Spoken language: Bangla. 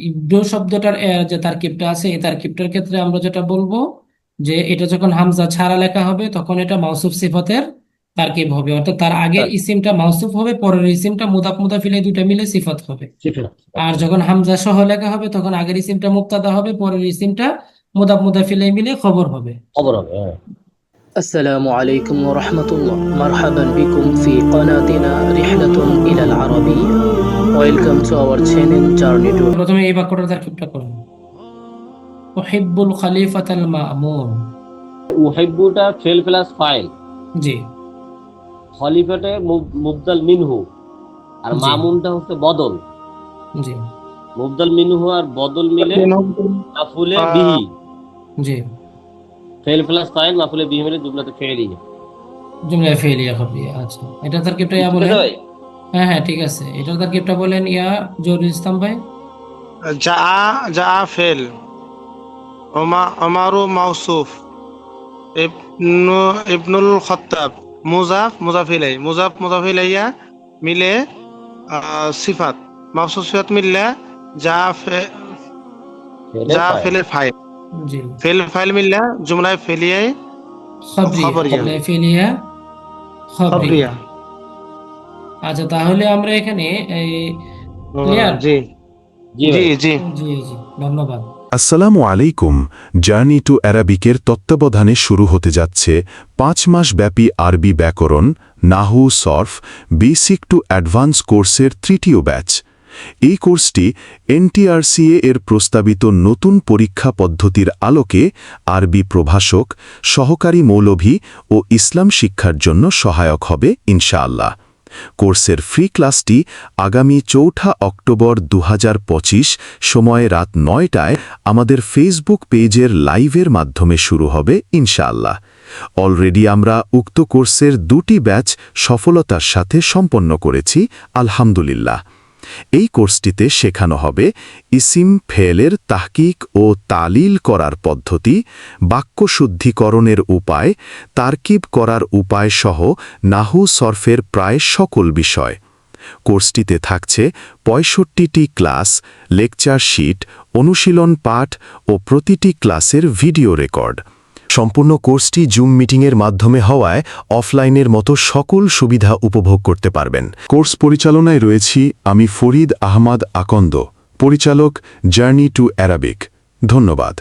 ইবনু শব্দটার এ, যে তারকিবটা আছে এই তারকিবটার ক্ষেত্রে আমরা যেটা বলবো যে এটা যখন হামজা ছাড়া লেখা হবে তখন এটা মাউসুফ সিফাতের তারকিব হবে অর্থাৎ তার আগের ইসিমটা মাউসুফ হবে পরের ইসিমটা মুদাফ মুদাফিল এই দুটা মিলে সিফাত হবে আর যখন হামজা সহ লেখা হবে তখন আগের ইসিমটা মুবতাদা হবে পরের ইসিমটা মুদাফ মুদাফিল এই মিলে খবর হবে খবর হবে হ্যাঁ السلام عليكم ورحمة الله مرحبا بكم في قناتنا رحلة إلى العربية Welcome to our channel Journey to প্রথমে এই বাক্যটার তারকিবটা করুন। উহিব্বুল খলিফাতাল মামুন। উহিব্বুটা ফেল প্লাস ফাইল। জি। খলিফাটে মুব- মুবদাল মিনহু। আর মামুনটা হচ্ছে বদল। জি। মুবদাল মিনহু আর বদল মিলে মাফুলে বিহি। জি। ফেল প্লাস ফাইল মাফুলে বিহি মিলে জুমলাতে ফেলি জুমলা ফেলিয়া হবে আচ্ছা। এটা তারকিবটা ইয়া বলেন হ্যাঁ হ্যাঁ ঠিক আছে। এটার তারকিবটা বলেন ইয়া জহুরুল ইসলাম ভাই? যা যা ফেল। ওমা আমারু মাউসুফ। ইবনু ইবনুল খত্তাব। মুজাফ মুজাফিলাই মুজাফ মুজাফিলাইয়া মিলে সিফাত। মাউসুফ সিফাত মিললে যা ফে যা ফেলের ফাইল। জি। ফেল ফাইল মিললে জুমলায় ফেলিয়াই খবরিয়া। ফেলিয়া খবরিয়া খবরিয়া আচ্ছা তাহলে আমরা এখানে এই জি। জি জি জি। জি জি ধন্যবাদ। আসসালামু আলাইকুম। জার্নি টু অ্যারাবিকের তত্ত্বাবধানে শুরু হতে যাচ্ছে পাঁচ মাস ব্যাপী আরবি ব্যাকরণ নাহু সরফ বেসিক টু অ্যাডভান্স কোর্সের তৃতীয় ব্যাচ। এই কোর্সটি এনটিআরসিএ এর প্রস্তাবিত নতুন পরীক্ষা পদ্ধতির আলোকে আরবি প্রভাষক সহকারী মৌলভী ও ইসলাম শিক্ষার জন্য সহায়ক হবে ইনশাআল্লাহ। কোর্সের ফ্রি ক্লাসটি আগামী চৌঠা অক্টোবর দু সময় রাত নয়টায় আমাদের ফেসবুক পেজের লাইভের মাধ্যমে শুরু হবে, ইনশাআল্লাহ। অলরেডি আমরা উক্ত কোর্সের দুটি ব্যাচ সফলতার সাথে সম্পন্ন করেছি, আলহামদুলিল্লাহ। এই কোর্সটিতে শেখানো হবে ইসিম ফেলের তাহকিক ও তালিল করার পদ্ধতি বাক্য শুদ্ধিকরণের উপায়, তারকিব করার উপায় সহ নাহু সরফের প্রায় সকল বিষয়। কোর্সটিতে থাকছে পঁয়ষট্টিটি ক্লাস, লেকচার শিট, অনুশীলন পাঠ ও প্রতিটি ক্লাসের ভিডিও রেকর্ড। সম্পূর্ণ কোর্সটি জুম মিটিংয়ের মাধ্যমে হওয়ায় অফলাইনের মতো সকল সুবিধা উপভোগ করতে পারবেন। কোর্স পরিচালনায় রয়েছি আমি ফরিদ আহমাদ আকন্দ, পরিচালক জার্নি টু অ্যারাবিক ধন্যবাদ।